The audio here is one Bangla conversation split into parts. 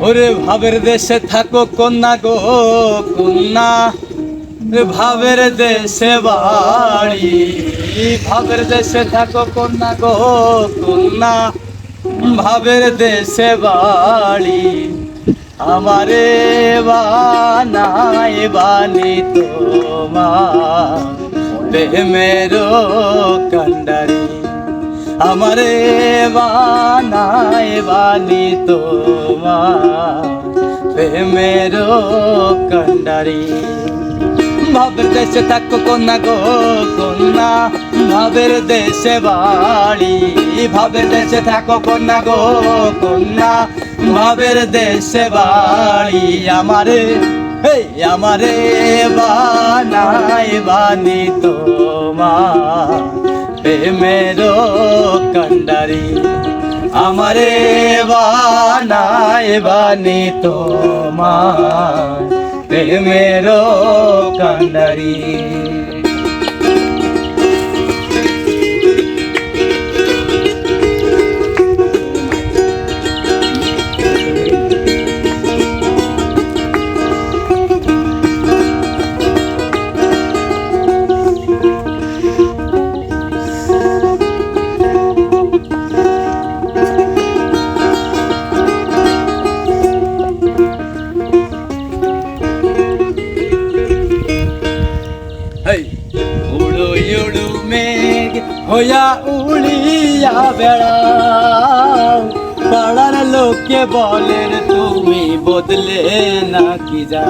ওরে ভাবের দেশে থাকো কন্যা গো, কন্যা। ভাবের দেশে বাড়ি, ভাবের দেশে থাকো কন্যা গো, কন্যা। ভাবের দেশে বাড়ি, আমারে বানায় বানি তোমার। প্রেমেরও কান্ডারি আমারে বানায় বানি তোমার। কান্ডারি। ভাবের দেশে থাকো কন্যা গো কন্যা ভাবের দেশে বাড়ি। ভাবের দেশে থাকো কন্যা গো কন্যা ভাবের দেশে বাড়ি আমারে, এই আমারে বানায় বানি তোমার। প্রেমেরও কান্ডারি। আমারে বানায় বানি তোমার প্রেমেরও কান্ডারি। উড়ো উড়ো মেঘ হইয়া উড়িয়া বেড়াও। পাড়ার লোকে বলেন, তুমি বদলে নাকি যা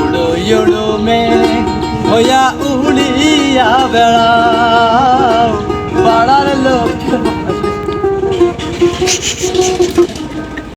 উড়ো উড়ো মেঘ হইয়া উড়িয়া বেড়াও।